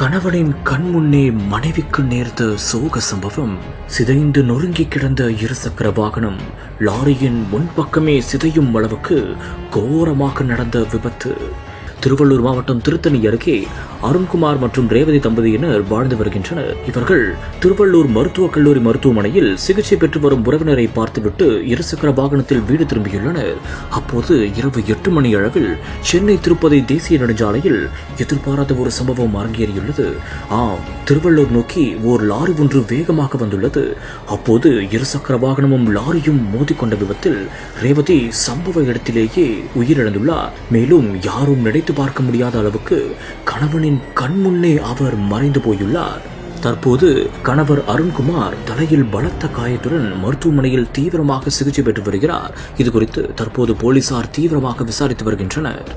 கணவனின் கண் முன்னே மனைவிக்கு நேர்ந்த சோக சம்பவம். சிதைந்து நொறுங்கி கிடந்த இருசக்கர வாகனம் லாரியின் முன்பக்கமே சிதையும் அளவுக்கு கோரமாக நடந்த விபத்து. திருவள்ளூர் மாவட்டம் திருத்தணி அருகே அருண்குமார் மற்றும் ரேவதி தம்பதியினர் வாழ்ந்து வருகின்றனர். இவர்கள் திருவள்ளூர் மருத்துவக் கல்லூரி மருத்துவமனையில் சிகிச்சை பெற்று வரும் உறவினரை பார்த்துவிட்டு இருசக்கர வாகனத்தில் வீடு திரும்பியுள்ளனர். அப்போது இரவு எட்டு மணி அளவில் சென்னை திருப்பதி தேசிய நெடுஞ்சாலையில் எதிர்பாராத ஒரு சம்பவம் அரங்கேறியுள்ளது. ஆம் திருவள்ளூர் நோக்கி ஓர் லாரி ஒன்று வேகமாக வந்துள்ளது. அப்போது இருசக்கர வாகனமும் லாரியும் மோதிக்கொண்ட விபத்தில் ரேவதி சம்பவ இடத்திலேயே உயிரிழந்துள்ளார். மேலும் யாரும் நினைத்து பார்க்க முடியாத அளவுக்கு கணவனின் கண் முன்னே அவர் மறைந்து போயுள்ளார். தற்போது கணவர் அருண்குமார் தலையில் பலத்த காயத்துடன் மருத்துவமனையில் தீவிரமாக சிகிச்சை பெற்று வருகிறார். இது குறித்து தற்போது போலீசார் தீவிரமாக விசாரித்து வருகின்றனர்.